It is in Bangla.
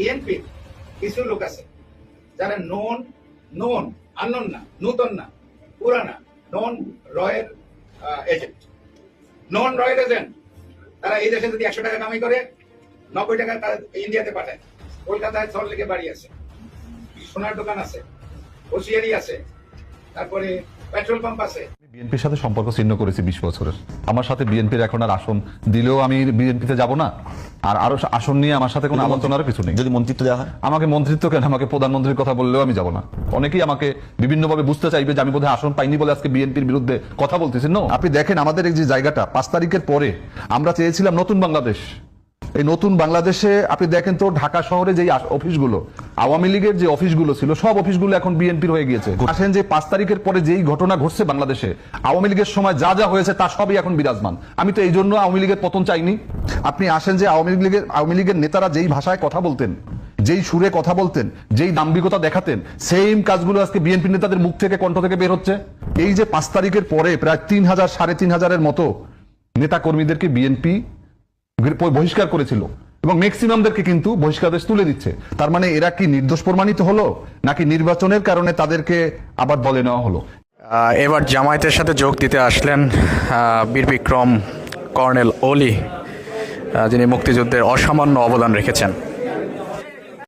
বিএনপির কিছু লোক আছে যারা নন নন আনন না, নূতন না, পুরানা, নন রয়ের এজেন্ট নন রয়ের এজেন্ট তারা এই দেশে যদি একশো টাকা কামাই করে, নব্বই টাকা তারা ইন্ডিয়াতে পাঠায়। কলকাতায় সল লেগে বাড়ি আছে। সোনার দোকান আছে হোসিয়ারি আছে, তারপরে পেট্রোল পাম্প আছে। বিএনপির সাথে সম্পর্ক ছিন্ন করেছি বিশ বছরের। আমার সাথে বিএনপির এখন আর আসন দিলেও আমি বিএনপিতে যাব না। আর আরও আসন নিয়ে আমার সাথে কোনো আলোচনারও কিছু নেই। যদি মন্ত্রিত্ব দেওয়া হয়? আমাকে মন্ত্রিত্ব কেন? আমাকে প্রধানমন্ত্রীর কথা বললেও আমি যাব না। অনেকেই আমাকে বিভিন্নভাবে বুঝতে চাইবে যে আমি বোধহয় আসন পাইনি বলে আজকে বিএনপির বিরুদ্ধে কথা বলতেছি নো আপনি দেখেন আমাদের এই যে জায়গাটা পাঁচ তারিখের পরে আমরা চেয়েছিলাম নতুন বাংলাদেশ। এই নতুন বাংলাদেশে আপনি দেখেন তো ঢাকা শহরে যে অফিসগুলো আওয়ামী লীগের যে অফিসগুলো ছিল, সব অফিসগুলো এখন বিএনপির হয়ে গিয়েছে। আসেন যে পাঁচ তারিখের পরে যেই ঘটনা ঘটছে বাংলাদেশে, আওয়ামী লীগের সময় যা যা হয়েছে তা সবই এখন বিরাজমান। আমি তো এই জন্য আওয়ামী লীগের পতন চাইনি। আপনি আসেন যে আওয়ামী লীগের আওয়ামী লীগের নেতারা যেই ভাষায় কথা বলতেন, যেই সুরে কথা বলতেন, যেই দাম্ভিকতা দেখাতেন, সেম কাজগুলো আজকে বিএনপি নেতাদের মুখ থেকে, কণ্ঠ থেকে বের হচ্ছে। এই যে পাঁচ তারিখের পরে প্রায় তিন হাজার, সাড়ে তিন হাজারের মতো নেতা কর্মীদেরকে বিএনপি বহিষ্কার করেছিল। এবং ম্যাক্সিমামদেরকে কিন্তু বহিষ্কারদেশ তুলে দিচ্ছে। তার মানে এরা কি নির্দোষ প্রমাণিত হলো, নাকি নির্বাচনের কারণে তাদেরকে আবার বলে নেওয়া হলো? এবার জামায়াতের সাথে যোগ দিতে আসলেন বীর বিক্রম কর্নেল ওলি যিনি মুক্তিযুদ্ধের অসামান্য অবদান রেখেছেন।